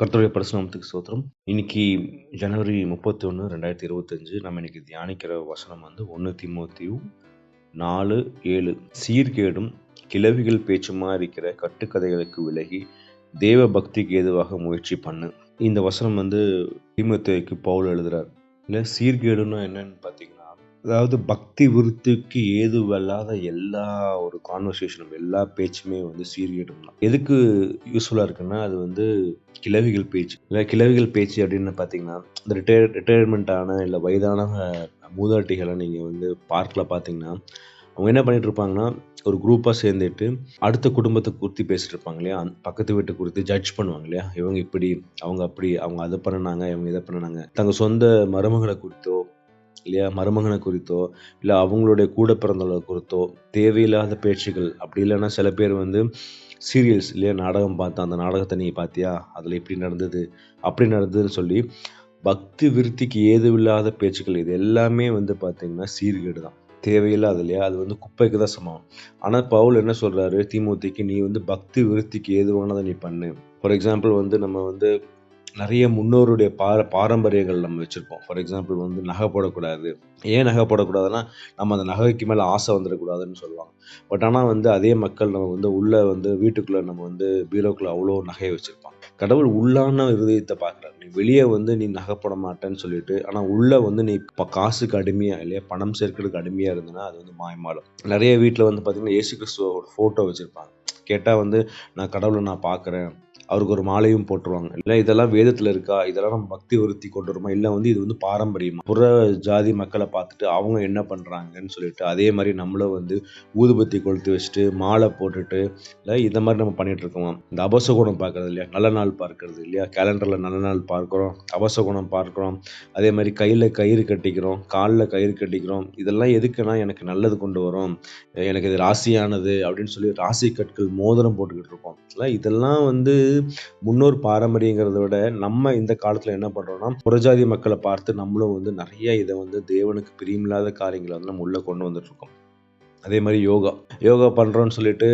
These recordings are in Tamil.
கர்த்தருடைய பரிசுநாமத்துக்கு சோத்திரம் இன்னைக்கு ஜனவரி முப்பத்தி ஒன்று ரெண்டாயிரத்தி இருபத்தஞ்சு நம்ம இன்னைக்கு தியானிக்கிற வசனம் வந்து ஒன்று திமுத்தியு நாலு ஏழு. சீர்கேடும் கிளவிகள் பேச்சுமா இருக்கிற கட்டுக்கதைகளுக்கு விலகி தேவ பக்திக்கு ஏதுவாக முயற்சி பண்ணு. இந்த வசனம் வந்து திமுத்தைக்கு பவுல் எழுதுறார். இல்லை சீர்கேடுன்னா என்னன்னு பார்த்தீங்கன்னா அதாவது பக்தி விருத்திக்கு ஏதுவல்லாத எல்லா ஒரு கான்வர்சேஷனும் எல்லா பேச்சுமே வந்து சீர்கேடும் தான். எதுக்கு யூஸ்ஃபுல்லாக இருக்குன்னா அது வந்து கிளவிகள் பேச்சு. இல்லை கிளவிகள் பேச்சு அப்படின்னு பார்த்தீங்கன்னா இந்த ரிட்டையர் ரிட்டையர்மெண்ட் ஆன இல்லை வயதான மூதாட்டிகளை நீங்கள் வந்து பார்க்கில் பார்த்தீங்கன்னா அவங்க என்ன பண்ணிட்டு இருப்பாங்கன்னா ஒரு குரூப்பாக சேர்ந்துட்டு அடுத்த குடும்பத்தை குறித்து பேசிட்டு இருப்பாங்க இல்லையா? பக்கத்து வீட்டை குறித்து ஜட்ஜ் பண்ணுவாங்க இல்லையா? இவங்க இப்படி அவங்க அப்படி அவங்க அதை பண்ணினாங்க இவங்க இதை பண்ணினாங்க. தங்கள் சொந்த மருமகளை குறித்தோ இல்லையா? மருமகனை குறித்தோ இல்லை அவங்களுடைய கூட பிறந்தவர்களை குறித்தோ தேவையில்லாத பேச்சுகள் அப்படி இல்லைன்னா சில பேர் வந்து சீரியல்ஸ் இல்லையா நாடகம் பார்த்தா அந்த நாடகத்தை நீ பார்த்தியா? அதில் இப்படி நடந்தது அப்படி நடந்ததுன்னு சொல்லி பக்தி விருத்திக்கு ஏதுவில்லாத பேச்சுக்கள் இது எல்லாமே வந்து பார்த்தீங்கன்னா சீர்கேடு தான். தேவையில்லாத இல்லையா? அது வந்து குப்பைக்கு தான் சமம். ஆனால் பவுல் என்ன சொல்கிறாரு திமுத்திக்கு நீ வந்து பக்தி விருத்திக்கு ஏதுவானதை நீ பண்ணு. ஃபார் எக்ஸாம்பிள் வந்து நம்ம வந்து நிறைய முன்னோருடைய பார பாரம்பரியங்கள் நம்ம வச்சுருப்போம். ஃபார் எக்ஸாம்பிள் வந்து நகை போடக்கூடாது. ஏன் நகை போடக்கூடாதுன்னா நம்ம அந்த நகைக்கு மேலே ஆசை வந்துடக்கூடாதுன்னு சொல்லுவாங்க. பட் ஆனால் வந்து அதே மக்கள் நம்ம வந்து உள்ளே வந்து வீட்டுக்குள்ளே நம்ம வந்து பீரோக்குள்ளே அவ்வளோ நகையை வச்சுருப்பாங்க. கடவுள் உள்ளான இருதயத்தை பார்க்குறாரு. நீ வெளியே வந்து நீ நகை போட மாட்டேன்னு சொல்லிட்டு ஆனால் உள்ளே வந்து நீ இப்போ காசுக்கு அடிமையாக இல்லையா பணம் சேர்க்கிறதுக்கு அடிமையாக இருந்ததுன்னா அது வந்து மாயமாலும் நிறைய வீட்டில் வந்து பார்த்திங்கன்னா ஏசு கிறிஸ்துவோட ஃபோட்டோ வச்சுருப்பாங்க. கேட்டால் வந்து நான் கடவுளை நான் பார்க்குறேன். அவருக்கு ஒரு மாலையும் போட்டுருவாங்க. இல்லை இதெல்லாம் வேதத்தில் இருக்கா? இதெல்லாம் நம்ம பக்தி வருத்தி கொண்டு வருமா? இல்லை வந்து இது வந்து பாரம்பரியமா? புற ஜாதி மக்களை பார்த்துட்டு அவங்க என்ன பண்ணுறாங்கன்னு சொல்லிட்டு அதே மாதிரி நம்மளும் வந்து ஊதுபத்தி கொளுத்து வச்சுட்டு மாலை போட்டுட்டு இல்லை இந்த மாதிரி நம்ம பண்ணிட்டு இருக்கோம்? இந்த அபசகுணம் பார்க்கறது இல்லையா? நல்ல நாள் பார்க்கறது இல்லையா? கேலண்டரில் நல்ல நாள் பார்க்குறோம் அபசகுணம் பார்க்குறோம் அதே மாதிரி கையில் கயிறு கட்டிக்கிறோம் காலில் கயிறு கட்டிக்கிறோம் இதெல்லாம் எதுக்குன்னா எனக்கு நல்லது கொண்டு வரும் எனக்கு இது ராசியானது அப்படின்னு சொல்லி ராசி கற்கள் மோதிரம் போட்டுக்கிட்டு இருக்கோம். இல்லை இதெல்லாம் வந்து முன்னோர் பாரம்பரியங்கிறத விட நம்ம இந்த காலத்தில் என்ன பண்ணுறோம்னா புறஜாதி மக்களை பார்த்து நம்மளும் வந்து நிறைய இதை வந்து தேவனுக்கு பிரியமில்லாத காரியங்களை வந்து நம்ம உள்ளே கொண்டு வந்துட்டு இருக்கோம் அதே மாதிரி யோகா. யோகா பண்ணுறோன்னு சொல்லிட்டு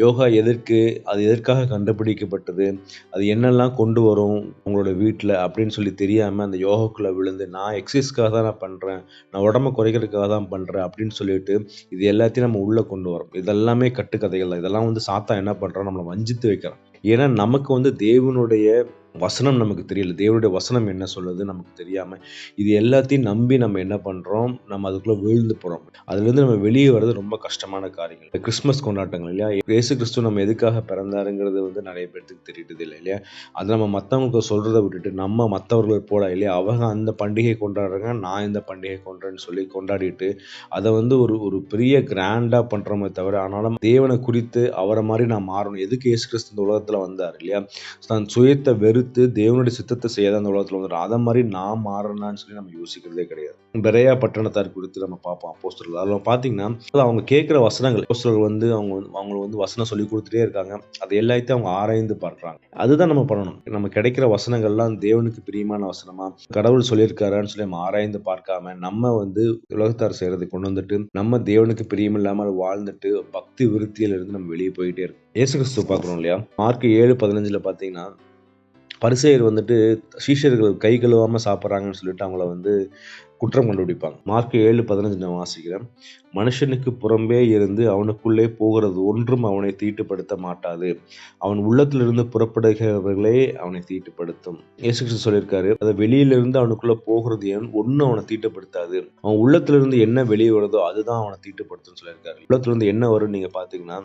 யோகா எதற்கு அது எதற்காக கண்டுபிடிக்கப்பட்டது அது என்னெல்லாம் கொண்டு வரும் உங்களோட வீட்டில் அப்படின்னு சொல்லி தெரியாமல் அந்த யோகாக்குள்ளே விழுந்து நான் எக்ஸசைஸ்க்காக தான் நான் பண்ணுறேன் நான் உடம்ப குறைக்கிறதுக்காக தான் பண்ணுறேன் அப்படின்னு சொல்லிட்டு இது எல்லாத்தையும் நம்ம உள்ளே கொண்டு வரோம். இதெல்லாமே கட்டுக்கதைகள் தான். இதெல்லாம் வந்து சாத்தா என்ன பண்ணுறோம் நம்மளை வஞ்சித்து வைக்கிறோம். ஏன்னா நமக்கு வந்து தேவனுடைய வசனம் நமக்கு தெரியல. தேவனுடைய வசனம் என்ன சொல்லுது நமக்கு தெரியாமல் இது எல்லாத்தையும் நம்பி நம்ம என்ன பண்ணுறோம் நம்ம அதுக்குள்ளே வீழ்ந்து போகிறோம் அதுலேருந்து நம்ம வெளியே வர்றது ரொம்ப கஷ்டமான காரியங்கள். கிறிஸ்மஸ் கொண்டாட்டங்கள் இல்லையா? இயேசு கிறிஸ்துவ நம்ம எதுக்காக பிறந்தாருங்கிறது வந்து நிறைய பேர்த்துக்கு தெரியுது இல்லை இல்லையா? அதை நம்ம மற்றவங்களுக்கு சொல்கிறத விட்டுட்டு நம்ம மற்றவர்கள் போல இல்லையா? அவங்க அந்த பண்டிகை கொண்டாடுறாங்க நான் இந்த பண்டிகை கொண்டாடுறேன்னு சொல்லி கொண்டாடிட்டு அதை வந்து ஒரு ஒரு பெரிய கிராண்டாக பண்ணுறோமே தவிர ஆனாலும் தேவனை குறித்து அவரை மாதிரி நான் மாறணும். எதுக்கு இயேசு கிறிஸ்து இந்த உலகத்தில் வந்தார் இல்லையா? தன் சுயத்தை வெறு வெறுத்து தேவனுடைய சித்தத்தை செய்யாத அந்த உலகத்தில் வந்துடும் அதை மாதிரி நான் மாறணும்னு சொல்லி நம்ம யோசிக்கிறதே கிடையாது. பெரையா பட்டணத்தார் குறித்து நம்ம பார்ப்போம் போஸ்டர்கள் அதில் பார்த்தீங்கன்னா அவங்க கேட்குற வசனங்கள் போஸ்டர்கள் வந்து அவங்க அவங்க வந்து வசனம் சொல்லி கொடுத்துட்டே இருக்காங்க. அது எல்லாத்தையும் அவங்க ஆராய்ந்து பார்க்குறாங்க. அதுதான் நம்ம பண்ணணும். நம்ம கிடைக்கிற வசனங்கள்லாம் தேவனுக்கு பிரியமான வசனமா கடவுள் சொல்லியிருக்காரான்னு சொல்லி நம்ம ஆராய்ந்து பார்க்காம நம்ம வந்து உலகத்தார் செய்கிறதை கொண்டு வந்துட்டு நம்ம தேவனுக்கு பிரியமில்லாமல் வாழ்ந்துட்டு பக்தி விருத்தியில இருந்து நம்ம வெளியே போயிட்டே இருக்கோம். ஏசு கிறிஸ்து பார்க்குறோம் இல்லையா? மார்க் ஏழு பதினஞ்சுல பார்த்தீங்கன்னா பரிசெயர் வந்துட்டு சீஷர்கள் கை கழுவாமல் சாப்பிட்றாங்கன்னு சொல்லிட்டு அவங்கள வந்து குற்றம் கண்டுபிடிப்பாங்க. மார்க் ஏழு பதினஞ்சு நான் வாசிக்கிறேன். மனுஷனுக்கு புறம்பே இருந்து அவனுக்குள்ளே போகிறது ஒன்றும் அவனை தீட்டுப்படுத்த மாட்டாது. அவன் உள்ளத்திலிருந்து புறப்படுகிறவர்களே அவனை தீட்டுப்படுத்தும். இயேசு சொல்லியிருக்காரு அதை வெளியிலிருந்து அவனுக்குள்ளே போகிறது என் ஒன்றும் அவனை தீட்டுப்படுத்தாது. அவன் உள்ளத்திலிருந்து என்ன வெளியே வருதோ அதுதான் அவனை தீட்டுப்படுத்தும் சொல்லியிருக்காரு. உள்ளத்திலிருந்து என்ன வரும்னு நீங்கள் பார்த்தீங்கன்னா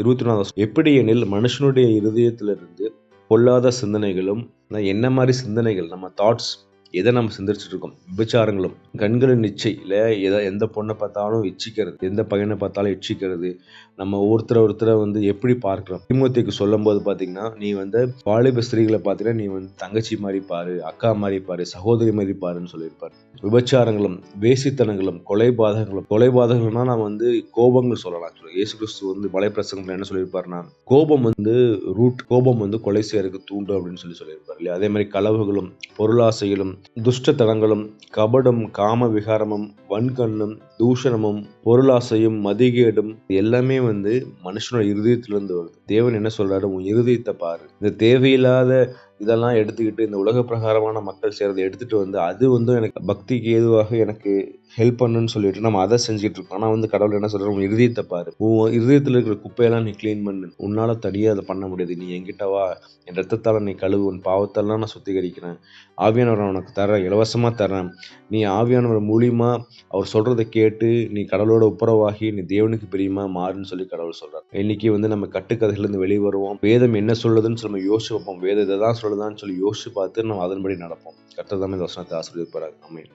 இருபத்தி நாலாவது எப்படி எனில் மனுஷனுடைய இருதயத்திலிருந்து பொல்லாத சிந்தனைகளும் என்ன மாதிரி சிந்தனைகள் நம்ம தாட்ஸ் எதை நம்ம சிந்திச்சுட்டு இருக்கோம்? விபச்சாரங்களும். கண்களின் இச்சை இல்லை எதை எந்த பொண்ணை பார்த்தாலும் இச்சிக்கிறது எந்த பையனை பார்த்தாலும் இச்சிக்கிறது. நம்ம ஒருத்தரை ஒருத்தரை வந்து எப்படி பார்க்குறோம்? திமுகத்துக்கு சொல்லும் போது பார்த்தீங்கன்னா நீ வந்து வாலிப ஸ்திரீகளை பார்த்தீங்கன்னா நீ வந்து தங்கச்சி மாதிரி பாரு அக்கா மாதிரி பாரு சகோதரி மாதிரி பாருன்னு சொல்லியிருப்பாரு. விபச்சாரங்களும் வேசித்தனங்களும் கொலைபாதகங்களும் கொலைபாதகங்கள்னா நான் வந்து கோபங்கள் சொல்லலாம். இயேசு கிறிஸ்து வந்து மலை என்ன சொல்லியிருப்பாருன்னா கோபம் வந்து ரூட் கோபம் வந்து கொலை செய்யறதுக்கு தூண்டும் அப்படின்னு சொல்லி சொல்லியிருப்பாரு இல்லையா? அதே மாதிரி களவுகளும் பொருளாசைகளும் துஷ்டத்தனங்களும் கபடும் காம விகாரமும் வன்கண்ணும் தூஷணமும் பொருளாசையும் மதிகேடும் எல்லாமே வந்து மனுஷனோட இருதயத்திலிருந்து வருது. தேவன் என்ன சொல்றாரு? உன் இருதயத்தை பாரு. இந்த தேவையில்லாத இதெல்லாம் எடுத்துக்கிட்டு இந்த உலக பிரகாரமான மக்கள் செய்கிறத எடுத்துகிட்டு வந்து அது வந்து எனக்கு பக்திக்கு ஏதுவாக எனக்கு ஹெல்ப் பண்ணுன்னு சொல்லிட்டு நம்ம அதை செஞ்சுட்டு இருக்கோம். ஆனால் வந்து கடவுள் என்ன சொல்கிறோம் இருதயத்தை பாரு. உன் இருதயத்தில் இருக்கிற குப்பையெல்லாம் நீ க்ளீன் பண்ணு. உன்னால் தனியாக அதை பண்ண முடியாது. நீ என்கிட்ட வா. என் ரத்தத்தால் நீ கழுவு. உன் பாவத்தெல்லாம் நான் சுத்திகரிக்கிறேன். ஆவியானவரை உனக்கு தரேன் இலவசமாக தரேன். நீ ஆவியானவர் மூலியமாக அவர் சொல்கிறத கேட்டு நீ கடவுளோட ஒப்புரவாகி நீ தேவனுக்கு பிரியமா மாறுன்னு சொல்லி கடவுள் சொல்கிறார் இன்னைக்கு வந்து நம்ம கட்டுக்கதையிலேருந்து வெளியே வருவோம். வேதம் என்ன சொல்லுதுன்னு சொல்லி நம்ம யோசிச்சு வைப்போம் வேதம் இதை தான் சொல்லுதான்னு சொல்லி யோசிச்சு பார்த்து நம்ம அதன்படி நடப்போம். கரெக்டாக தான் இந்த வசனத்தை ஆசிரியப்பார் அமேன்